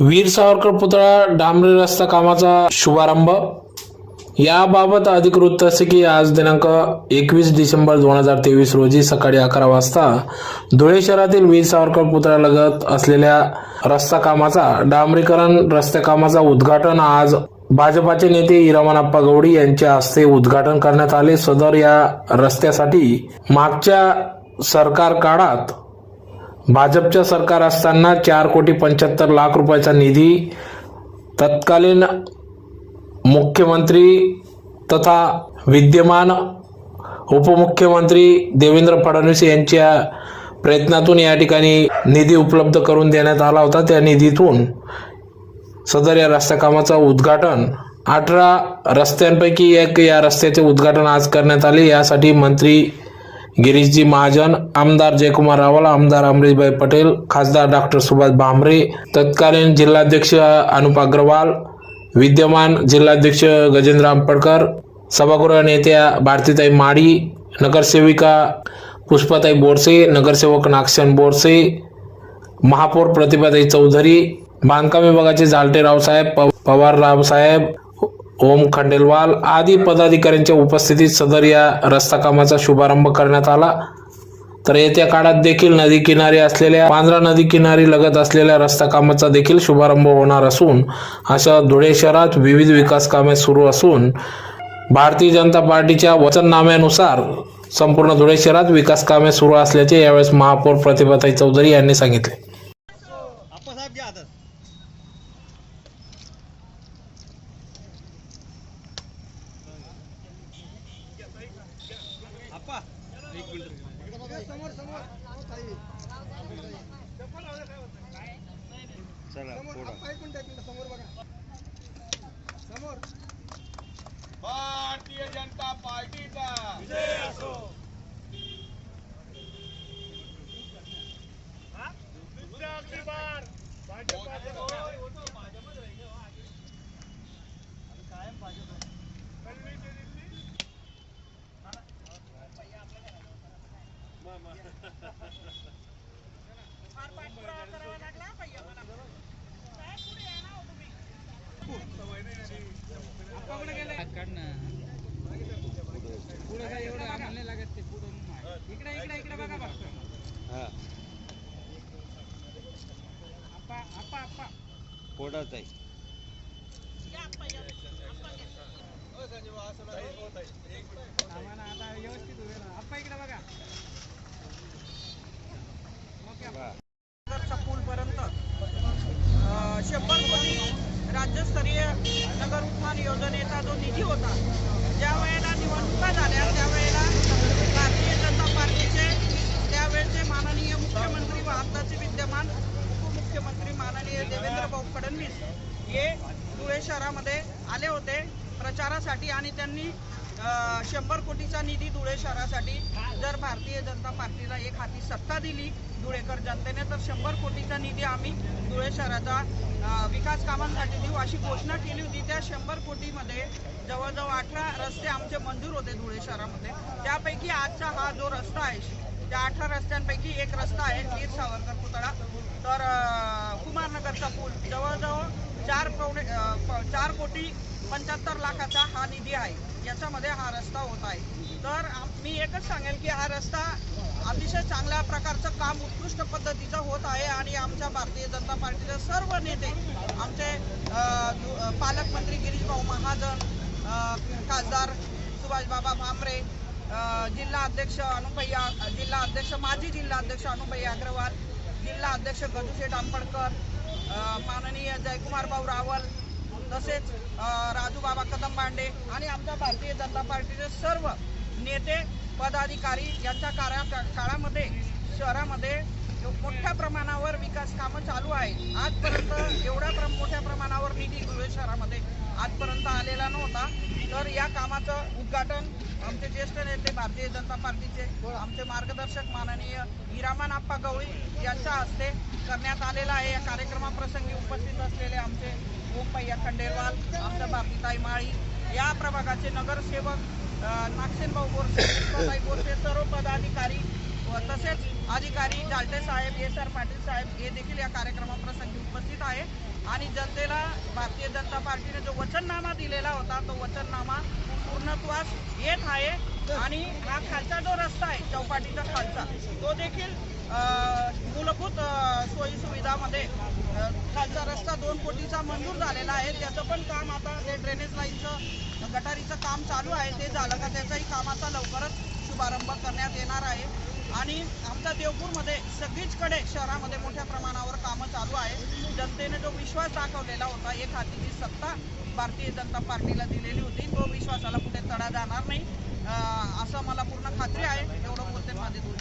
वीर सावरकर पुतळा डांबरी रस्ता कामाचा शुभारंभ. याबाबत अधिक वृत्त असे की आज दिनांक एकवीस डिसेंबर दोन हजार तेवीस रोजी सकाळी अकरा वाजता धुळे शहरातील वीर सावरकर पुतळ्यालगत असलेल्या रस्ता कामाचा डांबरीकरण रस्त्या कामाचा उद्घाटन आज भाजपाचे नेते इरामनप्पा गौडी यांच्या हस्ते उद्घाटन करण्यात आले. सदर या रस्त्यासाठी मागच्या सरकार काळात भाजपच्या सरकार असताना चार कोटी पंच्याहत्तर लाख रुपयाचा निधी तत्कालीन मुख्यमंत्री तथा विद्यमान उपमुख्यमंत्री देवेंद्र फडणवीस यांच्या प्रयत्नातून या ठिकाणी निधी उपलब्ध करून देण्यात आला होता. त्या निधीतून सदर या रस्त्या कामाचं उद्घाटन अठरा रस्त्यांपैकी एक या रस्त्याचे उद्घाटन आज करण्यात आले. यासाठी मंत्री गिरीशजी महाजन आमदार जयकुमार रावल आमदार अमरीशभाई पटेल खासदार डॉक्टर सुभाष भामरे तत्कालीन जिल्हाध्यक्ष अनुप अग्रवाल विद्यमान जिल्हाध्यक्ष गजेंद्र आंबडकर सभागृह नेत्या भारतीताई माडी नगरसेविका पुष्पाताई बोरसे नगरसेवक नागशन बोरसे महापौर प्रतिभाताई चौधरी बांधकाम विभागाचे झालटे रावसाहेब प- पवार रावसाहेब ओम खंडेलवाल आदी पदाधिकाऱ्यांच्या उपस्थितीत सदर या रस्ता कामाचा शुभारंभ करण्यात आला. तर येत्या काळात देखील नदी किनारी असलेल्या पांढरा नदी किनारी लगत असलेल्या रस्ता कामाचा देखील शुभारंभ होणार असून अशा धुळे शहरात विविध विकास कामे सुरू असून भारतीय जनता पार्टीच्या वचननाम्यानुसार संपूर्ण धुळे शहरात विकास कामे सुरू असल्याचे यावेळेस महापौर प्रतिभाताई चौधरी यांनी सांगितले. आप्पा एक मिनिट समोर समोर चला. समोर बघा समोर भारतीय जनता पार्टीचा विजय असो पुढं काय एवढं आम्हाला नाही लागत ते पुढं इकडे इकडे इकडे बघा बघ आप्पा आप्पा आप्पा पोटात आहे आम्हाला आता व्यवस्थित उभे राहा आप्पा इकडे बघा ओके आप्पा. नगरच्या पूलपर्यंत अ, शंभर कोटी राज्यस्तरीय नगर योजनेचा जो निधी होता ज्या वेळेला निवडणुका झाल्या त्यावेळेला भारतीय जनता पार्टीचे त्यावेळेचे माननीय मुख्यमंत्री व आत्ताचे विद्यमान उपमुख्यमंत्री माननीय देवेंद्र भाऊ फडणवीस हे धुळे शहरामध्ये आले होते प्रचारासाठी आणि त्यांनी शंभर कोटीचा निधी धुळे शहरासाठी जर भारतीय जनता पार्टीला एक हाती सत्ता दिली धुळेकर जनतेने तर शंभर कोटीचा निधी आम्ही धुळे शहराचा विकास कामांसाठी देऊ अशी घोषणा केली होती. त्या शंभर कोटीमध्ये जवळजवळ अठरा रस्ते आमचे मंजूर होते धुळे शहरामध्ये. त्यापैकी आजचा हा जो रस्ता आहे त्या अठरा रस्त्यांपैकी एक रस्ता आहे वीर सावरकर पुतळा. तर कुमारनगरचा पूल जवळजवळ चार पावणे चार कोटी पंच्याहत्तर लाखाचा हा निधी आहे. याच्यामध्ये हा रस्ता होत आहे. तर आम- मी एकच सांगेल की हा रस्ता अतिशय चांगल्या प्रकारचं काम उत्कृष्ट पद्धतीचं होत आहे आणि आमच्या भारतीय जनता पार्टीचे सर्व नेते आमचे दु- पालकमंत्री गिरीशभाऊ महाजन खासदार सुभाषबाबा भामरे जिल्हा अध्यक्ष अनुभय्या जिल्हा अध्यक्ष माजी जिल्हा अध्यक्ष अनुपैया अग्रवाल जिल्हा अध्यक्ष गदुशेठ आंबडकर माननीय जयकुमार भाऊ रावल तसेच राजू राजूबाबा कदम बांडे आणि आमच्या भारतीय जनता पार्टीचे सर्व नेते पदाधिकारी यांच्या काळा काळामध्ये शहरामध्ये मोठ्या प्रमाणावर विकास कामं चालू आहेत. आजपर्यंत एवढ्या प्र मोठ्या प्रमाणावर निधी धुळे शहरामध्ये आजपर्यंत आलेला नव्हता. तर या कामाचं उद्घाटन आमचे ज्येष्ठ नेते भारतीय जनता पार्टीचे आमचे मार्गदर्शक माननीय हिरामन आप्पा गवळी यांच्या हस्ते करण्यात आलेलं आहे. या कार्यक्रमाप्रसंगी उपस्थित असलेले आमचे ओमपैया खंडेलवाल आमच्या भारतीताई माळी या प्रभागाचे नगरसेवक नागसेनभाऊ बोरसे पुष्पाताई बोरसे सर्व पदाधिकारी व तसेच अधिकारी जालटे साहेब एस आर पाटील साहेब हे देखील या कार्यक्रमाप्रसंगी उपस्थित आहे. आणि जनतेला भारतीय जनता पार्टीने जो वचननामा दिलेला होता तो वचननामा पूर्णत्वास येत आहे. आणि हा खालचा जो रस्ता आहे चौपाटीचा खालचा तो देखील सोयी सुविधामध्ये खालचा रस्ता दोन कोटीचा मंजूर झालेला आहे. त्याचं पण काम आता ते ड्रेनेज लाईनचं गटारीचं काम चालू आहे. ते झालं का त्याचाही कामाचा लवकरच शुभारंभ करण्यात येणार आहे. आणि आमच्या देवपूरमध्ये सगळीचकडे शहरामध्ये मोठ्या प्रमाणावर कामं चालू आहे जनतेने जो विश्वास दाखवलेला होता एक हातीची सत्ता भारतीय जनता पार्टीला दिलेली होती. तो विश्वासाला कुठे तडा जाणार नाही असं मला पूर्ण खात्री आहे. एवढं बोलते माझे दोन